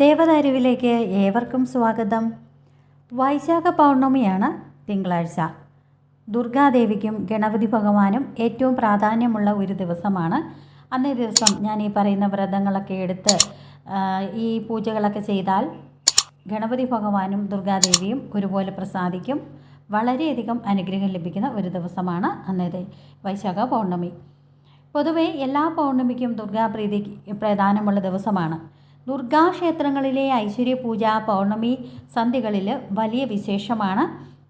ദേവദാരുവിലേക്ക് ഏവർക്കും സ്വാഗതം. വൈശാഖ പൗർണമിയാണ് തിങ്കളാഴ്ച. ദുർഗാദേവിക്കും ഗണപതി ഭഗവാനും ഏറ്റവും പ്രാധാന്യമുള്ള ഒരു ദിവസമാണ്. അന്നേ ദിവസം ഞാൻ ഈ പറയുന്ന വ്രതങ്ങളൊക്കെ എടുത്ത് ഈ പൂജകളൊക്കെ ചെയ്താൽ ഗണപതി ഭഗവാനും ദുർഗാദേവിയും ഒരുപോലെ പ്രസാദിക്കും. വളരെയധികം അനുഗ്രഹം ലഭിക്കുന്ന ഒരു ദിവസമാണ് അന്നേത് വൈശാഖ പൗർണമി. പൊതുവേ എല്ലാ പൗർണമിക്കും ദുർഗാപ്രീതി പ്രധാനമുള്ള ദിവസമാണ്. ദുർഗാക്ഷേത്രങ്ങളിലെ ഐശ്വര്യ പൂജ പൗർണമി സന്ധികളിൽ വലിയ വിശേഷമാണ്.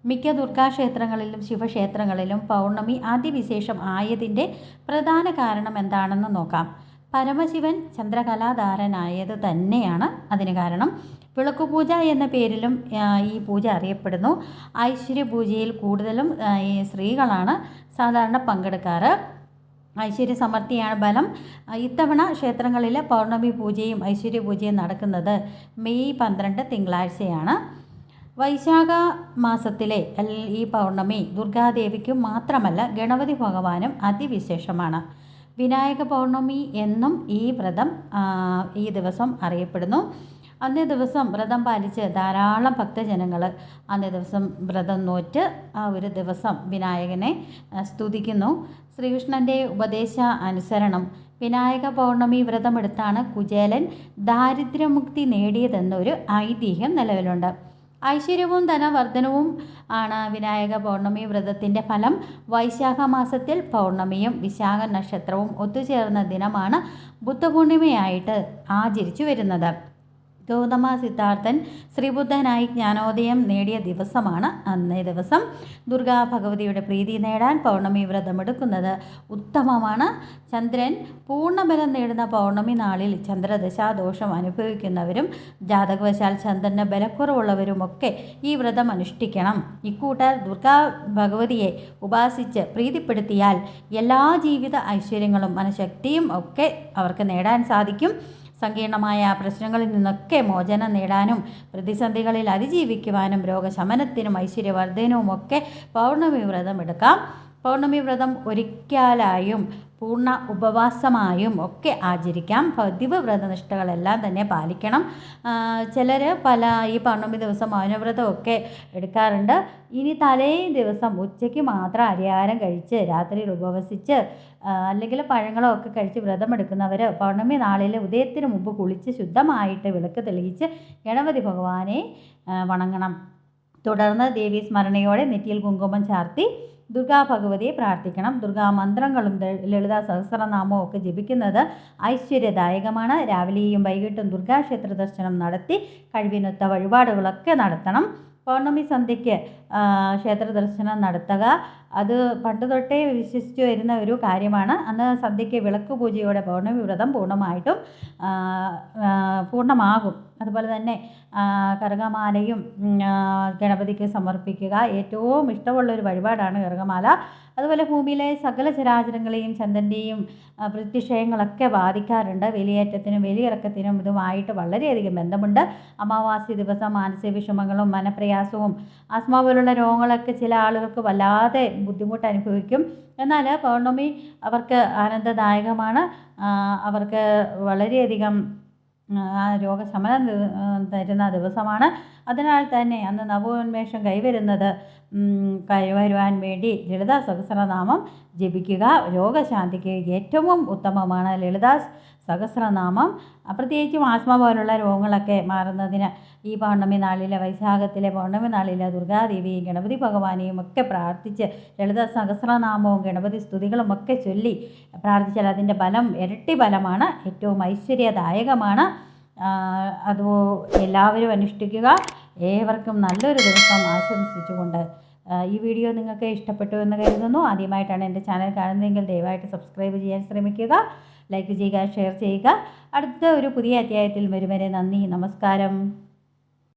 മിക്ക ദുർഗാക്ഷേത്രങ്ങളിലും ശിവക്ഷേത്രങ്ങളിലും പൗർണമി അതിവിശേഷം ആയതിന്റെ പ്രധാന കാരണം എന്താണെന്ന് നോക്കാം. പരമശിവൻ ചന്ദ്രകലാധാരനായത് തന്നെയാണ് അതിന് കാരണം. വിളക്കുപൂജ എന്ന പേരിലും ഈ പൂജ അറിയപ്പെടുന്നു. ഐശ്വര്യപൂജയിൽ കൂടുതലും സ്ത്രീകളാണ് സാധാരണ പങ്കെടുക്കാറ്. ഐശ്വര്യ സമൃദ്ധിയാണ് ബലം ഇത്തവണ ക്ഷേത്രങ്ങളിൽ പൗർണമി പൂജയും ഐശ്വര്യ പൂജയും നടക്കുന്നത് മെയ് പന്ത്രണ്ട് തിങ്കളാഴ്ചയാണ്. വൈശാഖ മാസത്തിലെ ഈ പൗർണമി ദുർഗാദേവിക്കും മാത്രമല്ല ഗണപതി ഭഗവാനും അതിവിശേഷമാണ്. വിനായക പൗർണമി എന്നും ഈ വ്രതം ഈ ദിവസം അറിയപ്പെടുന്നു. അന്നേ ദിവസം വ്രതം പാലിച്ച് ധാരാളം ഭക്തജനങ്ങൾ അന്നേ ദിവസം വ്രതം നോറ്റ് ആ ഒരു ദിവസം വിനായകനെ സ്തുതിക്കുന്നു. ശ്രീകൃഷ്ണന്റെ ഉപദേശ അനുസരണം വിനായക പൗർണമി വ്രതമെടുത്താണ് കുചേലൻ ദാരിദ്ര്യമുക്തി നേടിയതെന്നൊരു ഐതിഹ്യം നിലവിലുണ്ട്. ഐശ്വര്യവും ധനവർദ്ധനവും ആണ് വിനായക പൗർണമി വ്രതത്തിന്റെ ഫലം. വൈശാഖ മാസത്തിൽ പൗർണമിയും വിശാഖ നക്ഷത്രവും ഒത്തുചേർന്ന ദിനമാണ് ബുദ്ധപൂർണിമയായിട്ട് ആചരിച്ചു വരുന്നത്. ഗൗതമ സിദ്ധാർത്ഥൻ ശ്രീബുദ്ധനായി ജ്ഞാനോദയം നേടിയ ദിവസമാണ് അന്നേ ദിവസം. ദുർഗാ ഭഗവതിയുടെ പ്രീതി നേടാൻ പൗർണമി വ്രതമെടുക്കുന്നത് ഉത്തമമാണ്. ചന്ദ്രൻ പൂർണബലം നേടുന്ന പൗർണമി നാളിൽ ചന്ദ്രദശാദോഷം അനുഭവിക്കുന്നവരും ജാതകവശാൽ ചന്ദ്രന് ബലക്കുറവുള്ളവരുമൊക്കെ ഈ വ്രതം അനുഷ്ഠിക്കണം. ഇക്കൂട്ടർ ദുർഗാ ഭഗവതിയെ ഉപാസിച്ച് പ്രീതിപ്പെടുത്തിയാൽ എല്ലാ ജീവിത ഐശ്വര്യങ്ങളും മനഃശക്തിയും ഒക്കെ അവർക്ക് നേടാൻ സാധിക്കും. സങ്കീർണമായ പ്രശ്നങ്ങളിൽ നിന്നൊക്കെ മോചനം നേടാനും പ്രതിസന്ധികളിൽ അതിജീവിക്കുവാനും രോഗശമനത്തിനും ഐശ്വര്യവർദ്ധനവും ഒക്കെ പൗർണമി വ്രതം എടുക്കാം. പൗർണമി വ്രതം ഒരിക്കലായും പൂർണ ഉപവാസമായും ഒക്കെ ആചരിക്കാം. പതിവ് വ്രതനിഷ്ഠകളെല്ലാം തന്നെ പാലിക്കണം. ചിലർ പല ഈ പൗർണമി ദിവസം മൗനവ്രതമൊക്കെ എടുക്കാറുണ്ട്. ഇനി തലേ ദിവസം ഉച്ചയ്ക്ക് മാത്രം അരിയാരം കഴിച്ച് രാത്രിയിൽ ഉപവസിച്ച് അല്ലെങ്കിൽ പഴങ്ങളോ ഒക്കെ കഴിച്ച് വ്രതമെടുക്കുന്നവർ പൗർണമി നാളിൽ ഉദയത്തിന് മുമ്പ് കുളിച്ച് ശുദ്ധമായിട്ട് വിളക്ക് തെളിയിച്ച് ഗണപതി ഭഗവാനെ വണങ്ങണം. തുടർന്ന് ദേവി സ്മരണയോടെ നെറ്റിയിൽ കുങ്കുമം ചാർത്തി ദുർഗാ ഭഗവതിയെ പ്രാർത്ഥിക്കണം. ദുർഗാ മന്ത്രങ്ങളും ലളിതാ സഹസ്രനാമവും ഒക്കെ ജപിക്കുന്നത് ഐശ്വര്യദായകമാണ്. രാവിലെയും വൈകിട്ടും ദുർഗാക്ഷേത്ര ദർശനം നടത്തി കഴിവിനൊത്ത വഴിപാടുകളൊക്കെ നടത്തണം. പൗർണമി സന്ധ്യയ്ക്ക് ക്ഷേത്ര ദർശനം നടത്തുക. അത് പണ്ട് തൊട്ടേ വിശ്വസിച്ചു വരുന്ന ഒരു കാര്യമാണ്. അന്ന് സന്ധ്യയ്ക്ക് വിളക്ക് പൂജയോടെ പൗർണമി വ്രതം പൂർണമായിട്ടും പൂർണമാകും. അതുപോലെ തന്നെ കറുകമാലയും ഗണപതിക്ക് സമർപ്പിക്കുക. ഏറ്റവും ഇഷ്ടമുള്ള ഒരു വഴിപാടാണ് കറുകമാല. അതുപോലെ ഭൂമിയിലെ സകല ചരാചരങ്ങളെയും ചന്ദ്രന്റെയും പ്രതിഷയങ്ങളൊക്കെ ബാധിക്കാറുണ്ട്. വലിയേറ്റത്തിനും വലിയിറക്കത്തിനും ഇതുമായിട്ട് വളരെയധികം ബന്ധമുണ്ട്. അമാവാസി ദിവസം മാനസിക വിഷമങ്ങളും മനപ്രയാസവും ആസ്മ പോലുള്ള രോഗങ്ങളൊക്കെ ചില ആളുകൾക്ക് വല്ലാതെ ബുദ്ധിമുട്ട് അനുഭവിക്കും. എന്നാൽ പൗർണമി അവർക്ക് ആനന്ദദായകമാണ്. അവർക്ക് വളരെയധികം ആ രോഗശമനം തരുന്ന ദിവസമാണ്. അതിനാൽ തന്നെ അന്ന് നവോന്മേഷം കൈവരുന്നത് കൈവരുവാൻ വേണ്ടി ലളിതാ സഹസ്രനാമം ജപിക്കുക രോഗശാന്തിക്ക് ഏറ്റവും ഉത്തമമാണ്. ലളിതാ സഹസ്രനാമം പ്രത്യേകിച്ചും ആസ്മ പോലുള്ള രോഗങ്ങളൊക്കെ മാറുന്നതിന് ഈ പൗർണമി നാളിലെ വൈശാഖത്തിലെ പൗർണമി നാളിലെ ദുർഗാദേവിയും ഗണപതി ഭഗവാനെയും ഒക്കെ പ്രാർത്ഥിച്ച് ലളിത സഹസ്രനാമവും ഗണപതി സ്തുതികളും ഒക്കെ ചൊല്ലി പ്രാർത്ഥിച്ചാൽ അതിന്റെ ബലം ഇരട്ടി ബലമാണ് ഏറ്റവും ഐശ്വര്യദായകമാണ്. അത് എല്ലാവരും അനുഷ്ഠിക്കുക. ഏവർക്കും നല്ലൊരു ദിവസം ആശംസിച്ചുകൊണ്ട് ഈ വീഡിയോ നിങ്ങൾക്ക് ഇഷ്ടപ്പെട്ടു എന്ന് കരുതുന്നു. ആദ്യമായിട്ടാണ് എന്റെ ചാനൽ കാണുന്നതെങ്കിൽ ദയവായിട്ട് സബ്സ്ക്രൈബ് ചെയ്യാൻ ശ്രമിക്കുക ലൈക്ക് ചെയ്യുക ഷെയർ ചെയ്യുക. അടുത്ത ഒരു പുതിയ അധ്യായത്തിൽ വരുവരെ നന്ദി നമസ്കാരം.